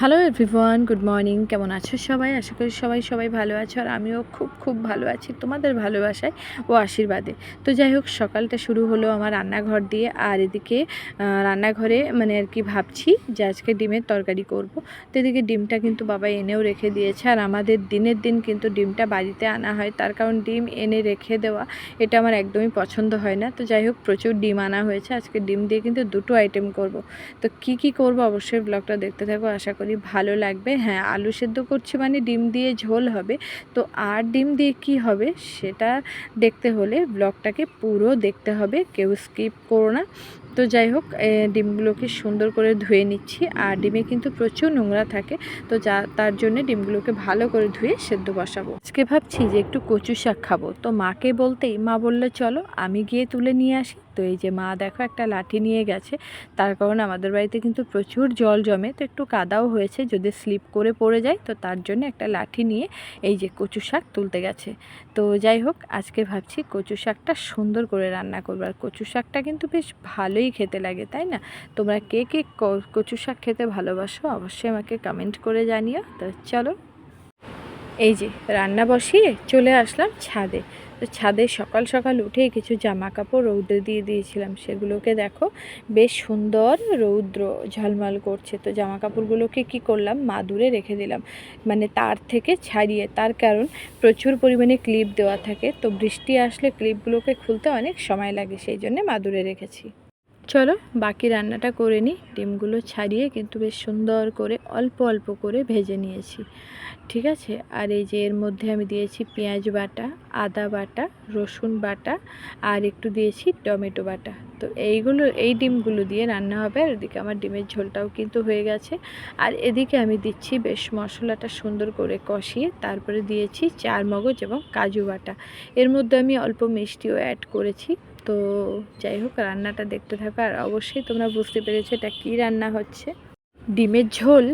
Hello everyone good morning কেমন আছো সবাই? আশা করি সবাই সবাই ভালো আছো আর আমিও খুব খুব ভালো আছি তোমাদের ভালোবাসায় ও আশীর্বাদে। তো যাই হোক, সকালটা শুরু হলো আমার রান্নাঘর দিয়ে আর এদিকে রান্নাঘরে মানে আর কি ভাবছি যে আজকে ডিমের তরকারি করব। তো এদিকে ডিমটা কিন্তু বাবা এনেও রেখে দিয়েছে আর আমাদের দিনের দিন কিন্তু ডিমটা বাড়িতে আনা হয়। তার কারণ ডিম এনে রেখে দেওয়া, এটা আমার একদমই পছন্দ হয় না। তো যাই হোক, প্রচুর ডিম আনা হয়েছে। আজকে ডিম দিয়ে কিন্তু দুটো আইটেম করব। তো কি কি করব অবশ্যই ব্লগটা দেখতে থাকো। আশা করি ভালো লাগবে। হ্যাঁ আলু সেদ্ধ করছি মানে ডিম দিয়ে ঝোল হবে। তো আর ডিম দিয়ে কি হবে সেটা দেখতে হলে ব্লগটাকে পুরো দেখতে হবে, কেউ স্কিপ করো না। তো যাই হোক ডিমগুলোকে সুন্দর করে ধুয়ে নিচ্ছি। আর ডিমে কিন্তু প্রচুর নোংরা থাকে, তো যা, তার জন্য ডিমগুলোকে ভালো করে ধুয়ে সেদ্ধ বসাবো। আজকে ভাবছি যে একটু কচু শাক খাব। তো মাকে বলতেই, মা বলল, চলো, আমি গিয়ে তুলে নিয়ে আসি। তো এই যে মা দেখো একটা লাঠি নিয়ে গেছে। তার কারণে আমাদের বাড়িতে কিন্তু প্রচুর জল জমে, তো একটু কাদাও হয়েছে, যদি স্লিপ করে পড়ে যায়, তো তার জন্য একটা লাঠি নিয়ে এই যে কচু শাক তুলতে গেছে। তো যাই হোক, আজকে ভাবছি কচু শাকটা সুন্দর করে রান্না করব। আর কচু শাকটা কিন্তু বেশ ভালোই খেতে লাগে, তাই না? তোমরা কে কে কচু শাক খেতে ভালোবাসো, অবশ্যই আমাকে কমেন্ট করে জানিও। তো চলো, এই যে রান্না বসিয়ে চলে আসলাম ছাদে। ছাদে সকাল সকাল উঠেই কিছু জামা কাপড় রৌদ্রে দিয়ে দিয়েছিলাম। সেগুলোকে দেখো, বেশ সুন্দর রৌদ্র ঝলমল করছে। তো জামা কাপড়গুলোকে কি করলাম? মাদুরে রেখে দিলাম। মানে তার থেকে ছাড়িয়ে, তার কারণ প্রচুর পরিমাণে ক্লিপ দেওয়া থাকে। তো বৃষ্টি আসলে ক্লিপগুলোকে খুলতে অনেক সময় লাগে, সেই জন্যে মাদুরে রেখেছি। চলো বাকি রান্নাটা করে নিই। ডিমগুলো ছাড়িয়ে কিন্তু বেশ সুন্দর করে অল্প অল্প করে ভেজে নিয়েছি। ঠিক আছে? আর এই যে এর মধ্যে আমি দিয়েছি পেঁয়াজ বাটা, আদা বাটা, রসুন বাটা আর একটু দিয়েছি টমেটো বাটা। তো এইগুলো, এই ডিমগুলো দিয়ে রান্না হবে আর এদিকে আমার ডিমের ঝোলটাও কিন্তু হয়ে গেছে। আর এদিকে আমি দিচ্ছি বেশ মশলাটা সুন্দর করে কষিয়ে তারপরে দিয়েছি চার মগজ এবং কাজু বাটা। এর মধ্যে আমি অল্প মিষ্টিও অ্যাড করেছি। তো যাই হোক, রান্নাটা দেখতে থাকো। আর অবশ্যই তোমরা বুঝতে পেরেছ এটা কী রান্না হচ্ছে। ডিমের ঝোল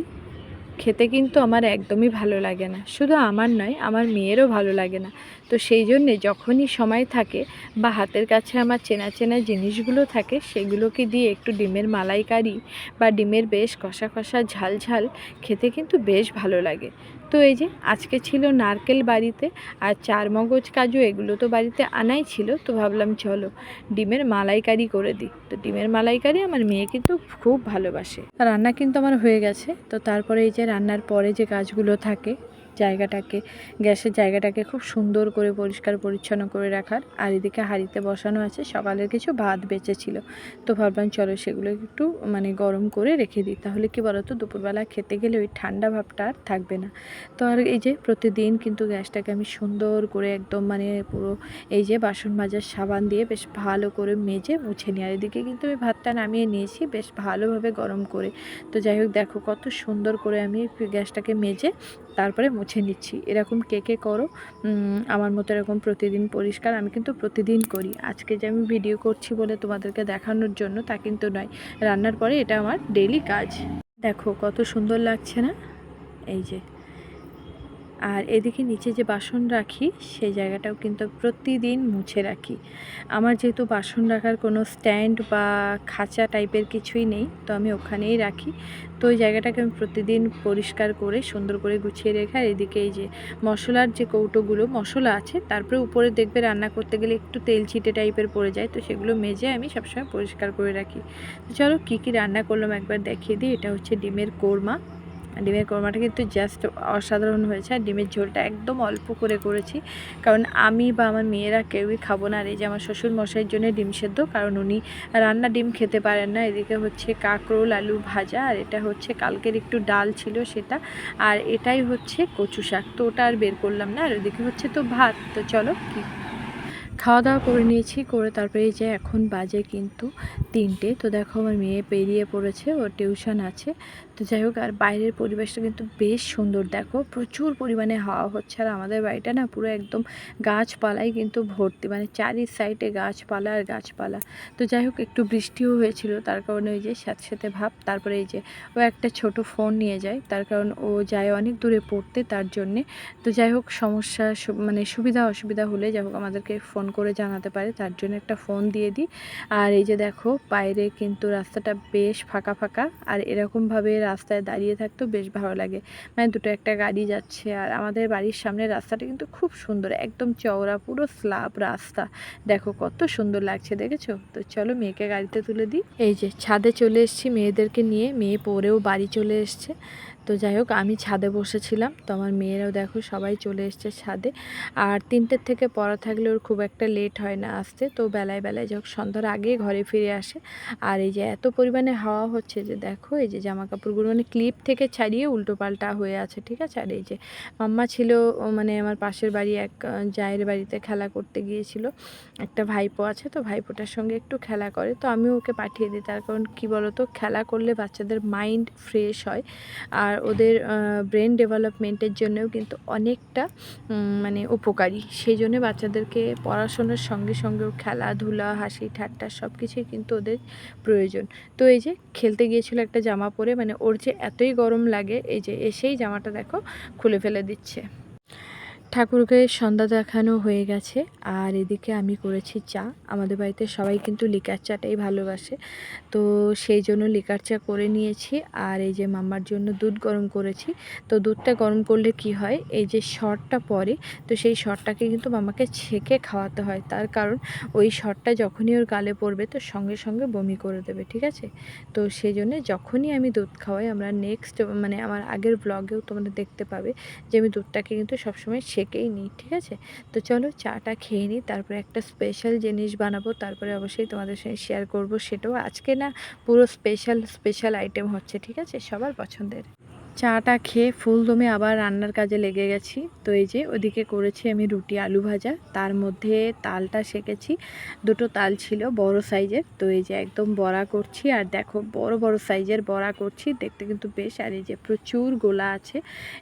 খেতে কিন্তু আমার একদমই ভালো লাগে না। শুধু আমার নয়, আমার মেয়েরও ভালো লাগে না। তো সেই জন্যে যখনই সময় থাকে বা হাতের কাছে আমার চেনা চেনা জিনিসগুলো থাকে, সেগুলোকে দিয়ে একটু ডিমের মালাইকারি বা ডিমের বেশ কষা কষা ঝাল ঝাল খেতে কিন্তু বেশ ভালো লাগে। তো এই যে আজকে ছিল নারকেল বাড়িতে আর চার মগজ কাজু এগুলো তো বাড়িতে আনাই ছিল, তো ভাবলাম চলো ডিমের মালাইকারি করে দিই। তো ডিমের মালাইকারি আমার মেয়ে কিন্তু খুব ভালোবাসে। রান্না কিন্তু আমার হয়ে গেছে, তো তারপরে এই যে রান্নার পরে যে কাজগুলো থাকে জায়গাটাকে, গ্যাসের জায়গাটাকে খুব সুন্দর করে, পরিষ্কার, পরিচ্ছন্ন করে রাখার। আর এদিকে হাঁড়িতে বসানো আছে, সকালের কিছু ভাত বেঁচেছিল। তো ভাবলাম চলো সেগুলো একটু মানে গরম করে রেখে দিই। তাহলে কি বলতো, দুপুরবেলা খেতে গেলে ওই ঠান্ডা ভাবটা আর থাকবে না। তো আর এই যে প্রতিদিন কিন্তু গ্যাসটাকে আমি সুন্দর করে একদম মানে পুরো এই যে বাসন মাজার সাবান দিয়ে বেশ ভালো করে মেজে মুছে নিই। আর এদিকে কিন্তু আমি ভাতটা নামিয়ে নিয়েছি বেশ ভালোভাবে গরম করে। তো যাই হোক, দেখো কত সুন্দর করে আমি গ্যাসটাকে মেজে তারপরে মুছে নিচ্ছি। এরকম কে কে করো আমার মতো এরকম প্রতিদিন পরিষ্কার আমি কিন্তু প্রতিদিন করি। আজকে যে আমি ভিডিও করছি বলে তোমাদেরকে দেখানোর জন্য তা কিন্তু নয়। রান্নার পরে এটা আমার ডেলি কাজ। দেখো কত সুন্দর লাগছে না? এই যে। আর এদিকে নিচে যে বাসন রাখি, সেই জায়গাটাও কিন্তু প্রতিদিন মুছে রাখি। আমার যেহেতু বাসন রাখার কোনো স্ট্যান্ড বা খাঁচা টাইপের কিছুই নেই, তো আমি ওখানেই রাখি। তো ওই জায়গাটাকে আমি প্রতিদিন পরিষ্কার করে, সুন্দর করে গুছিয়ে রেখে, আর এদিকে এই যে মশলার যে কৌটোগুলো, মশলা আছে, তারপরে উপরে দেখবে রান্না করতে গেলে একটু তেল ছিটে টাইপের পড়ে যায়, তো সেগুলো মেজে আমি সবসময় পরিষ্কার করে রাখি। তো চলো কী কী রান্না করলাম একবার দেখিয়ে দিই, এটা হচ্ছে ডিমের কোরমা। ডিমের কোরমাটা কিন্তু জাস্ট অসাধারণ হয়েছে। আর ডিমের ঝোলটা একদম অল্প করে করেছি। কারণ আমি বা আমার মেয়েরা কেউই খাব না। আর এই যে আমার শ্বশুর মশাইয়ের জন্য ডিম সেদ্ধ, কারণ উনি রান্না ডিম খেতে পারেন না। এদিকে হচ্ছে কাঁকরোল, আলু ভাজা, আর এটা হচ্ছে কালকের একটু ডাল ছিল সেটা। আর এটাই হচ্ছে কচু শাক। তো ওটা আর বের করলাম না। আর ওদিকে হচ্ছে তো ভাত। তো চলো কি খাওয়া দাওয়া করে নিয়েছি, করে তারপরে এই যে এখন বাজে কিন্তু তিনটে। তো দেখো আমার মেয়ে পেরিয়ে পড়েছে, ওর টিউশন আছে। তো যাই হোক, আর বাইরের পরিবেশটা কিন্তু বেশ সুন্দর। দেখো, প্রচুর পরিমাণে হাওয়া হচ্ছে। আর আমাদের বাড়িটা না পুরো একদম গাছপালায় কিন্তু ভর্তি। মানে চারি সাইডে গাছপালা আর গাছপালা। তো যাই হোক, একটু বৃষ্টিও হয়েছিল, তার কারণে ওই যে সাথে সাথে ভাব। তারপরে এই যে ও একটা ছোট ফোন নিয়ে যায়, তার কারণ ও যায় অনেক দূরে পড়তে তার জন্যে। তো যাই হোক, সমস্যা মানে সুবিধা অসুবিধা হলে যাই হোক, আমাদেরকে ফোন করে জানাতে পারে, তার জন্য একটা ফোন দিয়ে দিই। আর এই যে দেখো, বাইরে কিন্তু রাস্তাটা বেশ ফাঁকা ফাঁকা, আর এরকমভাবে রাস্তায় দাঁড়িয়ে থাকতেও বেশ ভালো লাগে। মানে দুটো একটা গাড়ি যাচ্ছে, আর আমাদের বাড়ির সামনে রাস্তাটা কিন্তু খুব সুন্দর, একদম চওড়া, পুরো স্ল্যাব রাস্তা। দেখো কত সুন্দর লাগছে, দেখেছ? তো চলো মেয়েকে গাড়িতে তুলে দিই। এই যে ছাদে চলে এসেছি মেয়েদেরকে নিয়ে, মেয়ে পরেও বাড়ি চলে এসছে। তো যাই হোক, আমি ছাদে বসেছিলাম। তো আমার মেয়েরাও দেখো সবাই চলে এসছে ছাদে। আর তিনটের থেকে পড়া থাকলে ওর খুব একটা লেট হয় না আসতে। তো বেলায় বেলায় যখন সন্ধ্যার আগে ঘরে ফিরে আসে। আর এই যে এত পরিমাণে হাওয়া হচ্ছে যে দেখো, এই যে জামা কাপড়গুলো মানে ক্লিপ থেকে ছাড়িয়ে উল্টো পাল্টা হয়ে আছে, ঠিক আছে? আর এই যে মাম্মা ছিল মানে আমার পাশের বাড়ি এক জায়ের বাড়িতে খেলা করতে গিয়েছিল। একটা ভাইপো আছে তো, ভাইপোটার সঙ্গে একটু খেলা করে। তো আমিও ওকে পাঠিয়ে দিই, তার কারণ কী বলতো, খেলা করলে বাচ্চাদের মাইন্ড ফ্রেশ হয়। আর ওদের ব্রেন ডেভেলপমেন্টের জন্যও কিন্তু অনেকটা মানে উপকারী। সেই জন্য বাচ্চাদেরকে পড়াশোনার সঙ্গে সঙ্গেও খেলাধুলা হাসি ঠাট্টা সব কিছুই কিন্তু ওদের প্রয়োজন। তো এই যে খেলতে গিয়েছিল একটা জামা পরে মানে ওর যে এতই গরম লাগে, এই যে এসেই জামাটা দেখো খুলে ফেলে দিচ্ছে। ঠাকুরকে সন্ধ্যা দেখানো হয়ে গেছে, আর এদিকে আমি করেছি চা। আমাদের বাড়িতে সবাই কিন্তু লিকার চাটাই ভালোবাসে। তো সেই জন্য লিকার চা করে নিয়েছি, আর এই যে মাম্মার জন্য দুধ গরম করেছি। তো দুধটা গরম করলে কি হয়, এই যে শরটা পড়ে তো সেই শরটাকে কিন্তু মামাকে ছেঁকে খাওয়াতে হয়। তার কারণ ওই শরটা যখনই ওর গালে পড়বে, তো সঙ্গে সঙ্গে বমি করে দেবে, ঠিক আছে? তো সেই জন্য যখনই আমি দুধ খাওয়াই, আমরা নেক্সট মানে আমার আগের ব্লগেও তোমরা দেখতে পাবে যে আমি দুধটাকে কিন্তু সবসময় সেকেই নিই ঠিক আছে? তো চলো চাটা খেয়ে নিই তারপরে একটা স্পেশাল জিনিস বানাবো, তারপরে অবশ্যই তোমাদের সঙ্গে শেয়ার করব, সেটাও আজকে না, পুরো স্পেশাল স্পেশাল আইটেম হচ্ছে, ঠিক আছে? সবার পছন্দের। চাটা খেয়ে ফুল দমে আবার রান্নার কাজে লেগে গেছি। তো এই যে ওদিকে করেছি আমি রুটি আলু ভাজা। তার মধ্যে তালটা সেকেছি। দুটো তাল ছিল বড় সাইজের। তো এই যে একদম বড়া করছি। আর দেখো বড় বড় সাইজের বড়া করছি। দেখতে কিন্তু বেশ। আর এই যে প্রচুর গোলা আছে।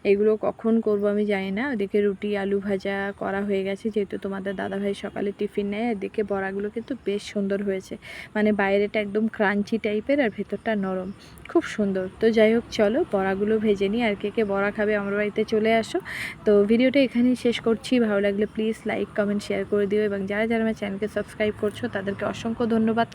এগুলো কখন করব আমি জানি না। ওদিকে রুটি আলু ভাজা করা হয়ে গেছে। যেহেতু তোমাদের দাদাভাই সকালে টিফিন নেয়, এদিকে বড়াগুলো কিন্তু বেশ সুন্দর হয়েছে। মানে বাইরেটা একদম ক্রাঞ্চি টাইপের আর ভেতরটা নরম। খুব সুন্দর। তো যাই হোক, চলো বড়াগুলো ভেজে নিই আর কে কে বড়া খাবে আমার বাড়িতে চলে আসো। তো ভিডিওটা এখানেই শেষ করছি। ভালো লাগলে প্লিজ লাইক কমেন্ট শেয়ার করে দিও এবং যারা যারা আমার চ্যানেলকে সাবস্ক্রাইব করছ তাদেরকে অসংখ্য ধন্যবাদ।